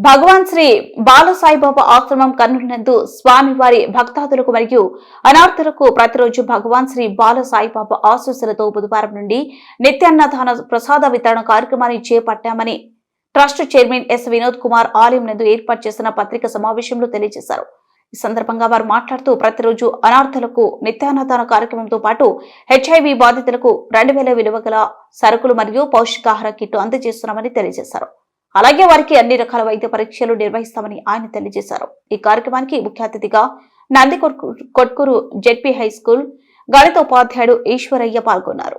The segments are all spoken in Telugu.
భగవాన్ శ్రీ బాలసాయిబాబా ఆశ్రమం కర్నూలు నందు స్వామివారి భక్తాదులకు మరియు అనార్థులకు ప్రతిరోజు భగవాన్ శ్రీ బాలసాయిబాబా ఆశీస్సులతో బుధవారం నుండి నిత్యాన్నదాన ప్రసాద వితరణ కార్యక్రమాన్ని చేపట్టామని trust chairman S Vinod Kumar ఆలయం నందు ఏర్పాటు చేసిన పత్రిక సమావేశంలో తెలియజేశారు. ఈ సందర్భంగా వారు మాట్లాడుతూ ప్రతిరోజు అనార్థులకు నిత్యాన్నదాన కార్యక్రమంతో పాటు హెచ్ఐవి బాధితులకు రెండు వేల విలువ గల సరుకులు మరియు పౌష్టికాహార కిట్టు అందజేస్తున్నామని తెలియజేశారు. అలాగే వారికి అన్ని రకాల వైద్య పరీక్షలు నిర్వహిస్తామని ఆయన తెలియజేశారు ఈ కార్యక్రమానికి ముఖ్య అతిథిగా Nandikotkur ZP high school గణిత ఉపాధ్యాయుడు ఈశ్వరయ్య పాల్గొన్నారు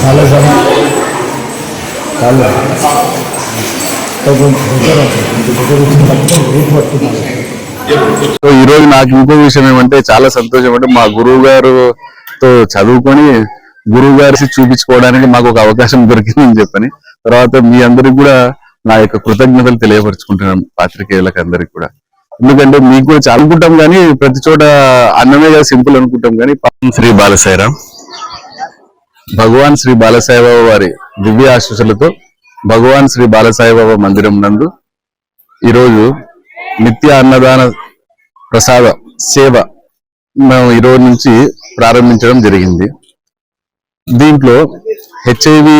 చాలా సమయం చాలా ఈ రోజు నాకు ఇంకో విషయం ఏమంటే చాలా సంతోషం అంటే మా గురువు గారుతో చదువుకొని గురువు గారి చూపించుకోవడానికి మాకు ఒక అవకాశం దొరికిందని చెప్పని. తర్వాత మీ అందరికి కూడా నా యొక్క కృతజ్ఞతలు తెలియపరుచుకుంటున్నాను పాత్రికేయులకు అందరికి కూడా. ఎందుకంటే మీకు కూడా చాలా అనుకుంటాం కానీ ప్రతి చోట అన్నమే కదా సింపుల్ అనుకుంటాం కానీ శ్రీ బాలసాయిరామ్ భగవాన్ శ్రీ బాలసాయిబాబా వారి దివ్య ఆశీస్సులతో భగవాన్ శ్రీ బాలసాయిబాబా మందిరం నందు ఈరోజు నిత్య అన్నదాన ప్రసాద సేవ మేము ఈ రోజు నుంచి ప్రారంభించడం జరిగింది. దీంట్లో హెచ్ఐవి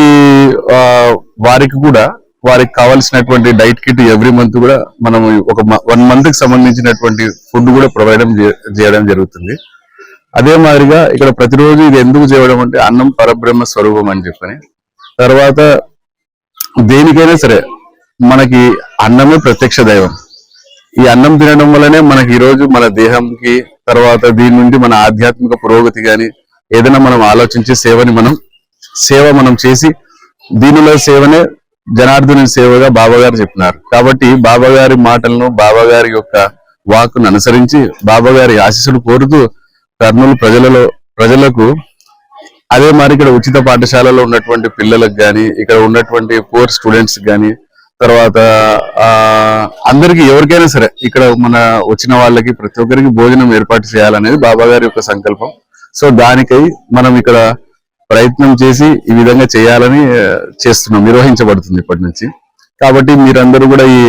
వారికి కూడా వారికి కావాల్సినటువంటి డైట్ కిట్ ఎవ్రీ మంత్ కూడా మనం ఒక వన్ మంత్కి సంబంధించినటువంటి ఫుడ్ కూడా ప్రొవైడ్ చేయడం జరుగుతుంది. అదే మాదిరిగా ఇక్కడ ప్రతిరోజు ఇది ఎందుకు చేయడం అంటే అన్నం పరబ్రహ్మ స్వరూపం అని చెప్పని. తర్వాత దేనికైనా సరే మనకి అన్నమే ప్రత్యక్ష దైవం. ఈ అన్నం తినడం వల్లనే మనకి ఈరోజు మన దేహంకి తర్వాత దీని నుండి మన ఆధ్యాత్మిక పురోగతి కానీ ఏదైనా మనం ఆలోచించి సేవని మనం సేవ మనం చేసి దీనిలో సేవనే జనార్దన సేవగా బాబాగారు చెప్పినారు. కాబట్టి బాబాగారి మాటలను బాబాగారి యొక్క వాక్కును అనుసరించి బాబాగారి ఆశీస్సులు కోరుతూ కర్నూలు ప్రజలలో ప్రజలకు అదే మరి ఇక్కడ ఉచిత పాఠశాలలో ఉన్నటువంటి పిల్లలకు కానీ ఇక్కడ ఉన్నటువంటి పూర్ స్టూడెంట్స్ కానీ తర్వాత ఆ అందరికి ఎవరికైనా సరే ఇక్కడ మన వచ్చిన వాళ్ళకి ప్రతి ఒక్కరికి భోజనం ఏర్పాటు చేయాలనేది బాబా గారి యొక్క సంకల్పం. సో దానికై మనం ఇక్కడ ప్రయత్నం చేసి ఈ విధంగా చేయాలని చేస్తున్నాం నిర్వహించబడుతుంది ఇప్పటి నుంచి. కాబట్టి మీరందరూ కూడా ఈ